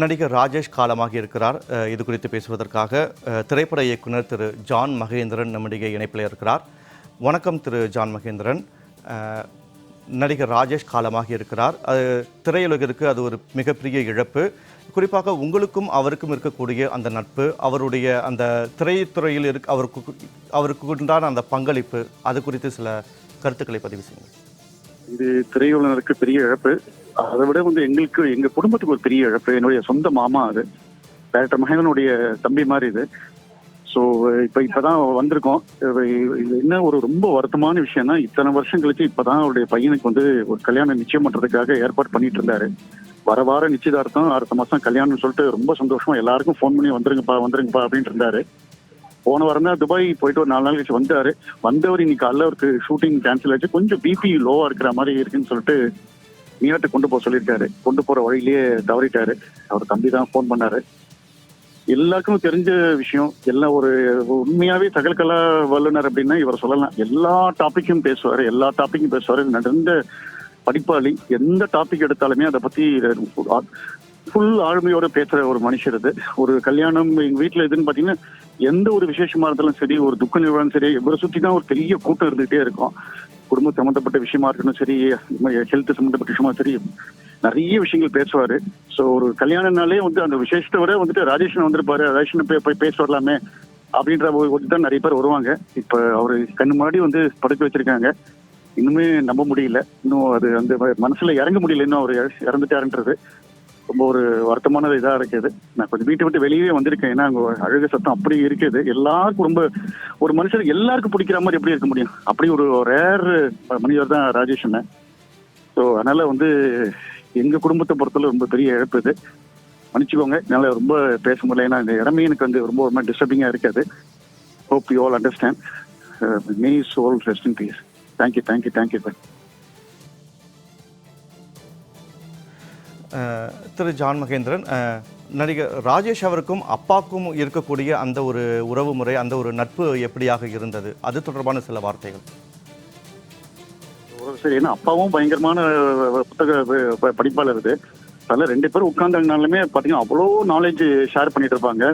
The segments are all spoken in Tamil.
நடிகர் ராஜேஷ் காலமாக இருக்கிறார். இது குறித்து பேசுவதற்காக திரைப்பட இயக்குனர் திரு ஜான் மகேந்திரன் நம்முடைய இணைப்பில் இருக்கிறார். வணக்கம் திரு ஜான் மகேந்திரன். நடிகர் ராஜேஷ் காலமாக இருக்கிறார். அது திரையுலகிற்கு அது ஒரு மிகப்பெரிய இழப்பு. குறிப்பாக உங்களுக்கும் அவருக்கும் இருக்கக்கூடிய அந்த நட்பு அவருடைய அந்த திரைத்துறையில் இருக்க அவருக்கு அவருக்கு உண்டான அந்த பங்களிப்பு அது குறித்து சில கருத்துக்களை பதிவு செய்யுங்கள். இது திரையுலகருக்கு பெரிய இழப்பு. அதை விட வந்து எங்களுக்கு எங்க குடும்பத்துக்கு ஒரு பெரிய இழப்பு. என்னுடைய சொந்த மாமா அது. டேரக்டர் மகேந்திரனுடைய தம்பி மாதிரி இது. ஸோ இப்போ இப்போதான் வந்திருக்கோம். இது என்ன ஒரு ரொம்ப வருத்தமான விஷயம்னா இத்தனை வருஷம் கழிச்சு இப்போதான் அவருடைய பையனுக்கு வந்து ஒரு கல்யாணம் நிச்சயம் பண்ணுறதுக்காக ஏற்பாடு பண்ணிட்டு இருந்தாரு. வர வார நிச்சயதார்த்தம் அடுத்த மாதம் கல்யாணம்னு சொல்லிட்டு ரொம்ப சந்தோஷமா எல்லாருக்கும் ஃபோன் பண்ணி வந்துருங்கப்பா வந்துருங்கப்பா அப்படின்ட்டு இருந்தாரு. போன வாரம் தான் துபாய் போயிட்டு ஒரு நாலு நாள் கழிச்சு வந்தாரு. வந்தவர் இன்னைக்கு காலைல அவருக்கு ஷூட்டிங் கேன்சல் ஆச்சு. கொஞ்சம் பிபி லோவா இருக்கிற மாதிரி இருக்குன்னு சொல்லிட்டு மீனாட்டு கொண்டு போக சொல்லியிருக்காரு. கொண்டு போற வழியிலேயே தவறிட்டாரு. அவர் தம்பி தான் ஃபோன் பண்ணாரு. எல்லாருக்கும் தெரிஞ்ச விஷயம் எல்லாம் ஒரு உண்மையாவே தகவல்கலா வல்லுநர் அப்படின்னா இவர் சொல்லலாம். எல்லா டாபிக்கும் பேசுவாரு எல்லா டாபிக்கும் பேசுவாரு. நடந்த படிப்பாளி எந்த டாபிக் எடுத்தாலுமே அதை பத்தி ஃபுல் ஆளுமையோட பேசுற ஒரு மனுஷர் இது ஒரு கல்யாணம் எங்க வீட்டுல இதுன்னு பாத்தீங்கன்னா எந்த ஒரு விசேஷமா இருந்தாலும் சரி ஒரு துக்க நிறுவனம் சரி இவரை சுத்தி தான் ஒரு பெரிய கூட்டம் இருந்துகிட்டே இருக்கும். குடும்பம் சம்மந்தப்பட்ட விஷயமா இருக்கணும் சரி ஹெல்த் சம்மந்தப்பட்ட விஷயமா சரி நிறைய விஷயங்கள் பேசுவாரு. சோ ஒரு கல்யாணம்னாலே வந்து அந்த விசேஷத்தை விட வந்துட்டு ராஜேஷன் வந்திருப்பாரு ராஜேஷன் போய் போய் பேச வரலாமே அப்படின்ற ஒரு தான் நிறைய பேர் வருவாங்க. இப்ப அவரு கண்ணு முன்னாடி வந்து படுக்க வச்சிருக்காங்க. இன்னுமே நம்ப முடியல. இன்னும் அது அந்த மனசுல இறங்க முடியல. இன்னும் அவர் இறந்துட்டாருன்றது. ரொம்ப ஒரு வருத்தமான இதாக இருக்குது. நான் கொஞ்சம் வீட்டை விட்டு வெளியே வந்திருக்கேன். ஏன்னா அங்கே அழகு சத்தம் அப்படி இருக்குது. எல்லாருக்கும் ரொம்ப ஒரு மனுஷனுக்கு எல்லாருக்கும் பிடிக்கிற மாதிரி எப்படி இருக்க முடியும்? அப்படி ஒரு ரேர் மனிதர் தான் ராஜேஷ் அண்ணன். ஸோ அதனால வந்து எங்கள் குடும்பத்தை பொறுத்தவரை ரொம்ப பெரிய இழப்பு இது. மன்னிச்சுக்கோங்க. என்னால் ரொம்ப பேச முடியல. ஏன்னா இந்த இடமே எனக்கு வந்து ரொம்ப ரொம்ப டிஸ்டர்பிங்காக இருக்காது. Hope you all understand may soul rest in peace thank you thank you thank you bye Thiru John Mahendran நடிகர் ராஜேஷ் அவருக்கும் அப்பாக்கும் இருக்கக்கூடிய அந்த ஒரு உறவு முறை அந்த ஒரு நட்பு எப்படியாக இருந்தது? அது தொடர்பான சில வார்த்தைகள். சரி ஏன்னா அப்பாவும் பயங்கரமான புத்தக படிப்பாளர் இது. அதில் ரெண்டு பேரும் உட்காந்தாங்கனாலுமே பார்த்தீங்கன்னா அவ்வளோ நாலேஜ் ஷேர் பண்ணிட்டு இருப்பாங்க.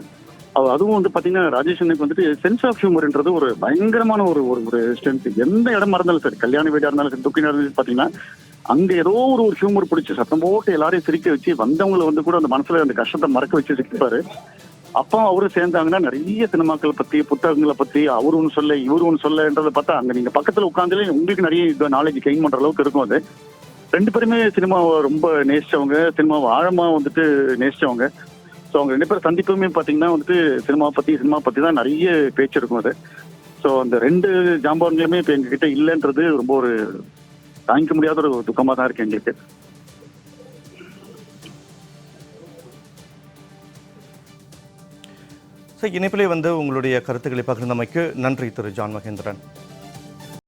அதுவும் வந்து பார்த்தீங்கன்னா ராஜேஷனுக்கு வந்துட்டு சென்ஸ் ஆஃப் ஹியூமர்ன்றது ஒரு பயங்கரமான ஒரு ஒரு ஒரு ஸ்ட்ரென்த் எந்த இடமா இருந்தாலும் சரி கல்யாண வீடா இருந்தாலும் சரி துக்கினா இருந்தாலும் பார்த்தீங்கன்னா அங்க ஏதோ ஒரு ஒரு ஹியூமர் பிடிச்சி சத்தம் போட்டு எல்லாரையும் சிரிக்க வச்சு வந்தவங்களை வந்து கூட அந்த மனசுல அந்த கஷ்டத்தை மறக்க வச்சு சிரிப்பாரு. அப்பா அவரும் சேர்ந்தாங்கன்னா நிறைய சினிமாக்கள் பத்தி புத்தகங்களை பத்தி அவரு ஒன்று சொல்ல இவரு ஒன்று சொல்லன்றதை பார்த்தா அங்க நீங்க பக்கத்துல உட்காந்துலே உங்களுக்கு நிறைய நாலேஜ் கெயின் பண்ற அளவுக்கு இருக்கும் அது. ரெண்டு பேருமே சினிமாவை ரொம்ப நேசிச்சவங்க சினிமாவை ஆழமா வந்துட்டு நேசிச்சவங்க. ஸோ அவங்க ரெண்டு பேரும் சந்திப்புமே பார்த்தீங்கன்னா வந்துட்டு சினிமா பற்றி சினிமா பற்றி தான் நிறைய பேச்சு இருக்கும் அது. ஸோ அந்த ரெண்டு ஜாம்பான்களுமே இப்போ எங்ககிட்ட இல்லைன்றது ரொம்ப ஒரு தாங்கிக்க முடியாத ஒரு துக்கமாக தான் இருக்கு எங்களுக்கு. இணைப்பிலே வந்து உங்களுடைய கருத்துக்களை பகிர்ந்தமைக்கு நன்றி திரு. ஜான் மகேந்திரன்.